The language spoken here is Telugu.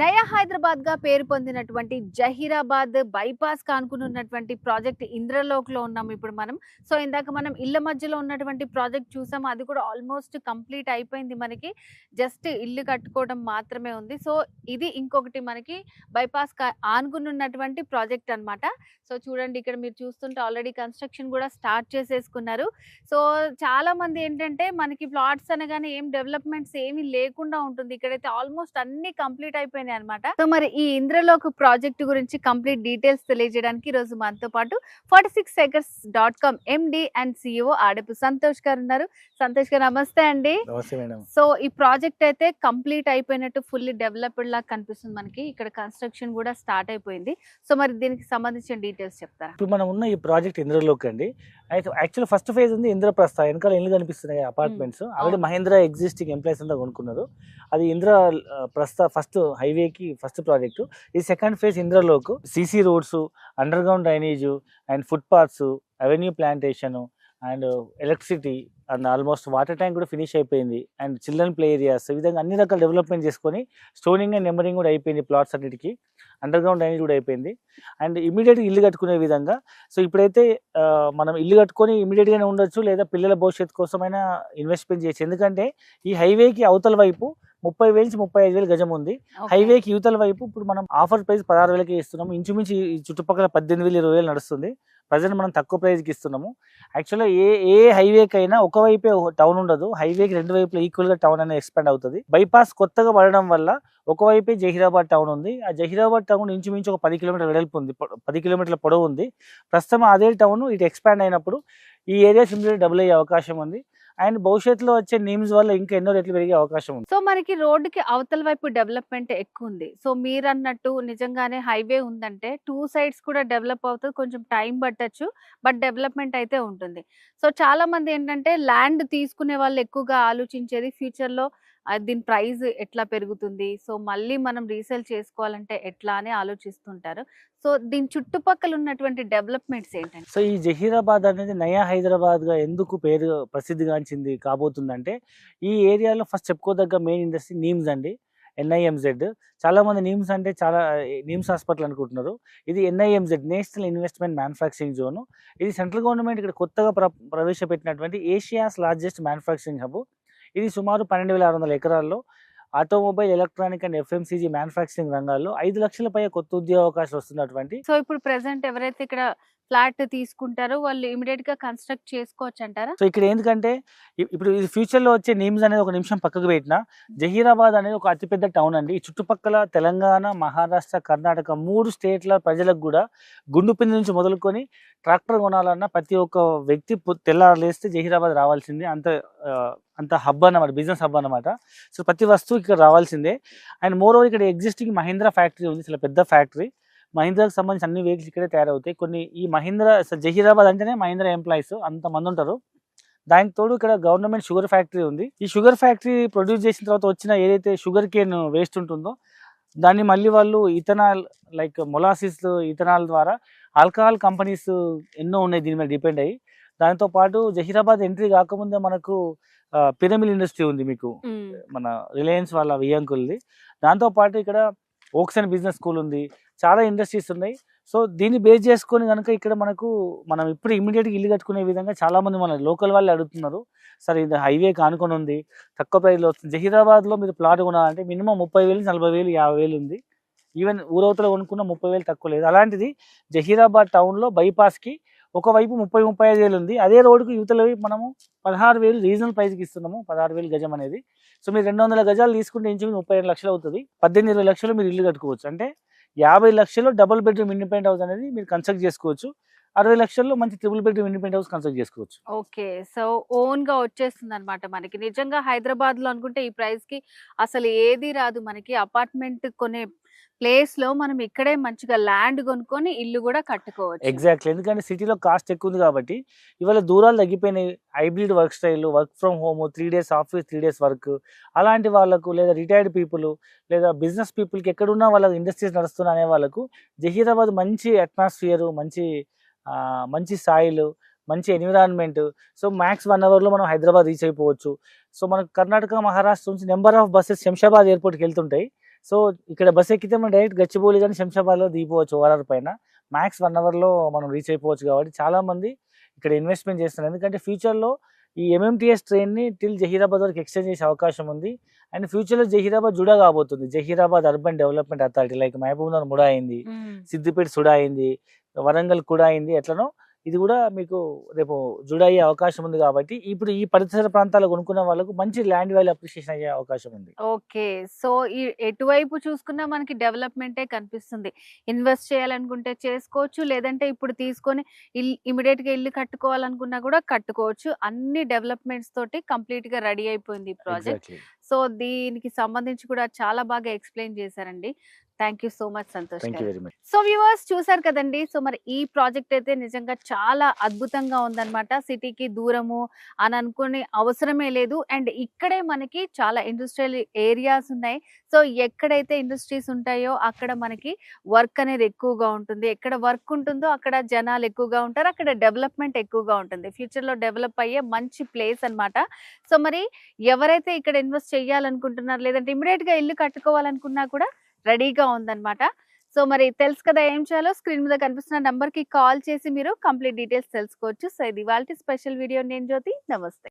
నయా హైదరాబాద్గా పేరు పొందినటువంటి జహీరాబాద్ బైపాస్ కానుకున్నటువంటి ప్రాజెక్ట్ ఇంద్రలోక్లో ఉన్నాం ఇప్పుడు మనం. సో ఇందాక మనం ఇళ్ళ మధ్యలో ఉన్నటువంటి ప్రాజెక్ట్ చూసాం అది కూడా ఆల్మోస్ట్ కంప్లీట్ అయిపోయింది మనకి. జస్ట్ ఇల్లు కట్టుకోవడం మాత్రమే ఉంది. సో ఇది ఇంకొకటి మనకి బైపాస్ ఆనుకున్నటువంటి ప్రాజెక్ట్ అన్నమాట. సో చూడండి ఇక్కడ మీరు చూస్తుంటే ఆల్రెడీ కన్స్ట్రక్షన్ కూడా స్టార్ట్ చేసేసుకున్నారు. సో చాలా మంది ఏంటంటే మనకి ప్లాట్స్ అనగానే ఏం డెవలప్మెంట్స్ ఏమీ లేకుండా ఉంటుంది. ఇక్కడైతే ఆల్మోస్ట్ అన్ని కంప్లీట్ అయిపోయింది అయిపోయినాయి అనమాట సో మరి ఈ ఇంద్రలోక్ ప్రాజెక్ట్ గురించి కంప్లీట్ డీటెయిల్స్ తెలియజేయడానికి ఈ రోజు మనతో పాటు forty six seconds dot com MD and CEO Adapu Santosh గారు ఉన్నారు. సంతోష్ గారు నమస్తే అండి. సో ఈ ప్రాజెక్ట్ అయితే కంప్లీట్ అయిపోయినట్టు ఫుల్లీ డెవలప్డ్ లాగా కనిపిస్తుంది మనకి. ఇక్కడ కన్స్ట్రక్షన్ కూడా స్టార్ట్ అయిపోయింది. సో మరి దీనికి సంబంధించిన డీటెయిల్స్ చెప్తారా? ఇప్పుడు మనం ఉన్న ఈ ప్రాజెక్ట్ ఇంద్రలోక్ అండి. అయితే యాక్చువల్ ఫస్ట్ ఫేజ్ ఉంది ఇంద్రప్రస్థ. వెనకాల ఇల్లు కనిపిస్తున్నాయి apartments already. Mahindra existing employees అంతా కొనుక్కున్నారు. అది ఇంద్ర ప్రస్థ ఫస్ట్ హైవేకి ఫస్ట్ ప్రాజెక్ట్. ఈ second phase Indralok CC roads underground drainage and footpaths avenue plantation and electricity and almost water tank కూడా ఫినిష్ అయిపోయింది. అండ్ చిల్డ్రన్ ప్లే ఏరియాస్ ఈ విధంగా అన్ని రకాల డెవలప్మెంట్ చేసుకొని స్టోనింగ్ అండ్ నెంబరింగ్ కూడా అయిపోయింది ప్లాట్స్ అన్నిటికి. అండర్ గ్రౌండ్ డ్రైనేజ్ కూడా అయిపోయింది. అండ్ ఇమీడియట్గా ఇల్లు కట్టుకునే విధంగా సో ఇప్పుడైతే మనం ఇల్లు కట్టుకొని ఇమీడియట్గానే ఉండొచ్చు లేదా పిల్లల భవిష్యత్తు కోసమైనా ఇన్వెస్ట్మెంట్ చేయొచ్చు. ఎందుకంటే ఈ హైవేకి అవతల వైపు ముప్పై వేల నుంచి ముప్పై ఐదు వేలు గజం ఉంది. హైవేకి యువతల వైపు ఇప్పుడు మనం ఆఫర్ ప్రైస్ పదహారు వేలకి ఇస్తున్నాము. ఇంచుమించి ఈ చుట్టుపక్కల పద్దెనిమిది వేలు ఇరవై వేలు నడుస్తుంది. ప్రజెంట్ మనం తక్కువ ప్రైస్కి ఇస్తున్నాము. యాక్చువల్గా ఏ ఏ హైవేకి అయినా ఒక వైపే టౌన్ ఉండదు. హైవేకి రెండు వైపులా ఈక్వల్గా టౌన్ అనేది ఎక్స్పాండ్ అవుతుంది. బైపాస్ కొత్తగా పడడం వల్ల ఒకవైపే జహీరాబాద్ టౌన్ ఉంది. ఆ జహీరాబాద్ టౌన్ ఇంచుమించు ఒక పది కిలోమీటర్ వెడల్పు ఉంది. పది కిలోమీటర్ల పొడవు ఉంది. ప్రస్తుతం అదే టౌన్ ఇటు ఎక్స్పాండ్ అయినప్పుడు ఈ ఏరియా సింపుల్ డబుల్ అయ్యే అవకాశం ఉంది. అండ్ భవిష్యత్తులో వచ్చే నీమ్స్ వల్ల ఇంకా ఎన్నో రెట్లు పెరిగే అవకాశం ఉంది. సో మనకి రోడ్డుకి అవతల వైపు డెవలప్మెంట్ ఎక్కువ ఉంది. సో మీరు అన్నట్టు నిజంగానే హైవే ఉందంటే టూ సైడ్స్ కూడా డెవలప్ అవుతుంది కొంచెం టైం పట్టచ్చు బట్ డెవలప్మెంట్ అయితే ఉంటుంది. సో చాలా మంది ఏంటంటే ల్యాండ్ తీసుకునే వాళ్ళు ఎక్కువగా ఆలోచించేది ఫ్యూచర్లో దీని ప్రైస్ ఎట్లా పెరుగుతుంది? సో మళ్ళీ మనం రీసేల్ చేసుకోవాలంటే ఎట్లా అని ఆలోచిస్తుంటారు. సో దీని చుట్టుపక్కల ఉన్నటువంటి డెవలప్మెంట్స్ ఏంటంటే సో ఈ జహీరాబాద్ అనేది నయా హైదరాబాద్గా ఎందుకు పేరు ప్రసిద్ధిగాంచింది కాబోతుందంటే ఈ ఏరియాలో ఫస్ట్ చెప్పుకోదగ్గ మెయిన్ ఇండస్ట్రీ నీమ్స్ అండి. ఎన్ఐఎంజెడ్. చాలా మంది నీమ్స్ అంటే చాలా నీమ్స్ హాస్పిటల్ అనుకుంటున్నారు. ఇది NIMZ national investment manufacturing zone. ఇది సెంట్రల్ గవర్నమెంట్ ఇక్కడ కొత్తగా ప్ర ప్రవేశపెట్టినటువంటి ఏషియాస్ లార్జెస్ట్ మ్యానుఫ్యాక్చరింగ్ హబ్. ఇది సుమారు పన్నెండు వేల ఆరు వందల ఎకరాల్లో automobile electronic and FMCG manufacturing రంగాల్లో ఐదు లక్షల పై కొత్త ఉద్యోగ అవకాశాలు వస్తున్నటువంటి సో ఇప్పుడు ప్రెసెంట్ ఎవరైతే ఇక్కడ ఫ్లాట్ తీసుకుంటారో. వాళ్ళు ఇమీడియట్గా కన్స్ట్రక్ట్ చేసుకోవచ్చు అంటారా సో ఇక్కడ ఎందుకంటే ఇప్పుడు ఇది ఫ్యూచర్లో వచ్చే నీమ్స్ అనేది ఒక నిమిషం పక్కకు పెట్టిన జహీరాబాద్ అనేది ఒక అతిపెద్ద టౌన్ అండి. ఈ చుట్టుపక్కల తెలంగాణ మహారాష్ట్ర కర్ణాటక మూడు స్టేట్ల ప్రజలకు కూడా గుండుపిండి నుంచి మొదలుకొని ట్రాక్టర్ కొనాలన్నా ప్రతి ఒక్క వ్యక్తి తెల్లారు లేస్తే జహీరాబాద్ రావాల్సిందే. అంత అంత హబ్ అన్నమాట బిజినెస్ హబ్ అన్నమాట. సో ప్రతి వస్తువు ఇక్కడ రావాల్సిందే. అండ్ మోర్ ఓవర్ ఇక్కడ ఎగ్జిస్టింగ్ మహీంద్రా ఫ్యాక్టరీ ఉంది. చాలా పెద్ద ఫ్యాక్టరీ. మహీంద్రాకి సంబంధించిన అన్ని వెహికల్స్ ఇక్కడే తయారవుతాయి. కొన్ని ఈ మహీంద్రా జహీరాబాద్ అంటేనే మహీంద్రా ఎంప్లాయీస్ అంత మంది ఉంటారు. దానికి తోడు ఇక్కడ గవర్నమెంట్ షుగర్ ఫ్యాక్టరీ ఉంది. ఈ షుగర్ ఫ్యాక్టరీ ప్రొడ్యూస్ చేసిన తర్వాత వచ్చిన ఏదైతే షుగర్ కేన్ వేస్ట్ ఉంటుందో దాన్ని మళ్ళీ వాళ్ళు ఇథనాల్ లైక్ మొలాసిస్ ఇథనాల్ ద్వారా ఆల్కహాల్ కంపెనీస్ ఎన్నో ఉన్నాయి దీని మీద డిపెండ్ అయ్యి. దాంతో పాటు జహీరాబాద్ ఎంట్రీ కాకముందే మనకు పిరమిల్ ఇండస్ట్రీ ఉంది మీకు. మన రిలయన్స్ వాళ్ళ వియంకుల్ది దాంతో పాటు ఇక్కడ ఓక్సన్ బిజినెస్ స్కూల్ ఉంది. చాలా ఇండస్ట్రీస్ ఉన్నాయి. సో దీన్ని బేస్ చేసుకొని కనుక ఇక్కడ మనకు మనం ఇప్పుడు ఇమీడియట్గా ఇల్లు కట్టుకునే విధంగా చాలామంది మన లోకల్ వాళ్ళు అడుగుతున్నారు. సరే ఇది హైవే కానుకొని ఉంది. తక్కువ ప్రైస్లో వస్తుంది. జహీరాబాద్లో మీరు ప్లాట్ కొనాలంటే మినిమం ముప్పై వేలు నలభై వేలు యాభై వేలు ఉంది. ఈవెన్ ఊరవతలో కొనుక్కున్న ముప్పై వేలు తక్కువ లేదు. అలాంటిది జహీరాబాద్ టౌన్లో బైపాస్కి ఒకవైపు ముప్పై ముప్పై ఐదు వేలు ఉంది. అదే రోడ్డుకు యువతల వైపు మనము పదహారు వేలు రీజనల్ ప్రైస్కి ఇస్తున్నాము. పదహారు వేలు గజం అనేది. సో మీరు రెండు వందల గజాలు తీసుకుంటే ఇంచుమించు ముప్పై ఐదు లక్షలు అవుతుంది. పద్దెనిమిది ఇరవై లక్షలు మీరు ఇల్లు కట్టుకోవచ్చు. అంటే యాభై లక్షలు డబుల్ బెడ్రూమ్ ఇండిపెండెంట్ హౌస్ అనేది మీరు కన్స్ట్రక్ట్ చేసుకోవచ్చు. అరవై లక్షల్లో మంచి triple bedroom independent house construct చేసుకోవచ్చు. ఓకే. సో ఓన్గా వచ్చేస్తుంది అనమాట మనకి. నిజంగా హైదరాబాద్లో అనుకుంటే ఈ ప్రైస్కి అసలు ఏది రాదు మనకి. అపార్ట్మెంట్ కొనే ప్లేస్లో మనం ఇక్కడే మంచిగా ల్యాండ్ కొనుక్కొని ఇల్లు కూడా కట్టుకోవచ్చు. ఎగ్జాక్ట్లీ ఎందుకంటే సిటీలో కాస్ట్ ఎక్కువ ఉంది కాబట్టి ఇవాళ దూరాలు తగ్గిపోయినాయి. Hybrid work style work from home three days office three days work అలాంటి వాళ్ళకు లేదా రిటైర్డ్ పీపుల్ లేదా బిజినెస్ పీపుల్కి ఎక్కడున్నా వాళ్ళకి ఇండస్ట్రీస్ నడుస్తున్న అనే వాళ్ళకు జహీరాబాద్ మంచి అట్మాస్ఫియర్ మంచి మంచి సాయిల్ మంచి ఎన్విరాన్మెంట్. సో మ్యాక్స్ వన్ అవర్లో మనం హైదరాబాద్ రీచ్ అయిపోవచ్చు. సో మనకు కర్ణాటక మహారాష్ట్ర నుంచి నెంబర్ ఆఫ్ బస్సెస్ శంషాబాద్ ఎయిర్పోర్ట్కి వెళ్తుంటాయి. సో ఇక్కడ బస్ ఎక్కితే మనం డైరెక్ట్ గచ్చిబౌలి కానీ శంషాబాద్లో దిగిపోవచ్చు ఓఆర్ఆర్ పైన. మ్యాక్స్ వన్ అవర్లో మనం రీచ్ అయిపోవచ్చు కాబట్టి చాలా మంది ఇక్కడ ఇన్వెస్ట్మెంట్ చేస్తున్నారు. ఎందుకంటే ఫ్యూచర్లో ఈ ఎంఎంటీఎస్ ట్రైన్ని టిల్ జహీరాబాద్ వరకు ఎక్స్టెండ్ చేసే అవకాశం ఉంది. అండ్ ఫ్యూచర్లో జహీరాబాద్ జుడా కాబోతుంది. Zaheerabad urban development authority like Mahbubnagar MUDA అయింది. సిద్దిపేట సుడా అయింది. వరంగల్ కూడా అయింది. ఎట్లనో ఇది కూడా మీకు రేపు జుడా అయ్యే అవకాశం ఉంది కాబట్టి ఇప్పుడు ఈ పరిసర ప్రాంతాలు కొనుక్కున్న వాళ్ళకు మంచి ల్యాండ్ వాల్యూ అప్రిషియేషన్ అయ్యే అవకాశం ఉంది. ఓకే. సో ఈ ఎటువైపు చూసుకున్నా మనకి డెవలప్మెంటే కనిపిస్తుంది. ఇన్వెస్ట్ చేయాలనుకుంటే చేసుకోవచ్చు. లేదంటే ఇప్పుడు తీసుకొని ఇమీడియట్గా ఇల్లు కట్టుకోవాలనుకున్నా కూడా కట్టుకోవచ్చు. అన్ని డెవలప్మెంట్స్ తోటి కంప్లీట్గా రెడీ అయిపోయింది ఈ ప్రాజెక్ట్. సో దీనికి సంబంధించి కూడా చాలా బాగా ఎక్స్ప్లెయిన్ చేశారండి. Thank you so much Santosh so viewers చూసారు కదండి సో మరి ఈ ప్రాజెక్ట్ అయితే నిజంగా చాలా అద్భుతంగా ఉందన్నమాట. సిటీకి దూరము అని అనుకునే అవసరమే లేదు. అండ్ ఇక్కడే మనకి చాలా ఇండస్ట్రియల్ ఏరియాస్ ఉన్నాయి. సో ఎక్కడైతే ఇండస్ట్రీస్ ఉంటాయో అక్కడ మనకి వర్క్ అనేది ఎక్కువగా ఉంటుంది. ఎక్కడ వర్క్ ఉంటుందో అక్కడ జనాలు ఎక్కువగా ఉంటారు. అక్కడ డెవలప్మెంట్ ఎక్కువగా ఉంటుంది. ఫ్యూచర్లో డెవలప్ అయ్యే మంచి ప్లేస్ అన్నమాట. సో మరి ఎవరైతే ఇక్కడ ఇన్వెస్ట్ చేయాలనుకుంటున్నారు లేదంటే ఇమీడియట్గా ఇల్లు కట్టుకోవాలనుకున్నా కూడా రెడీగా ఉందన్నమాట. సో మరి తెలుసు కదా ఏం చేయాలో? స్క్రీన్ మీద కనిపిస్తున్న నంబర్కి కాల్ చేసి మీరు కంప్లీట్ డీటెయిల్స్ తెలుసుకోవచ్చు. సో ఇది వాళ్ళ స్పెషల్ వీడియో నేను జ్యోతి. నమస్తే.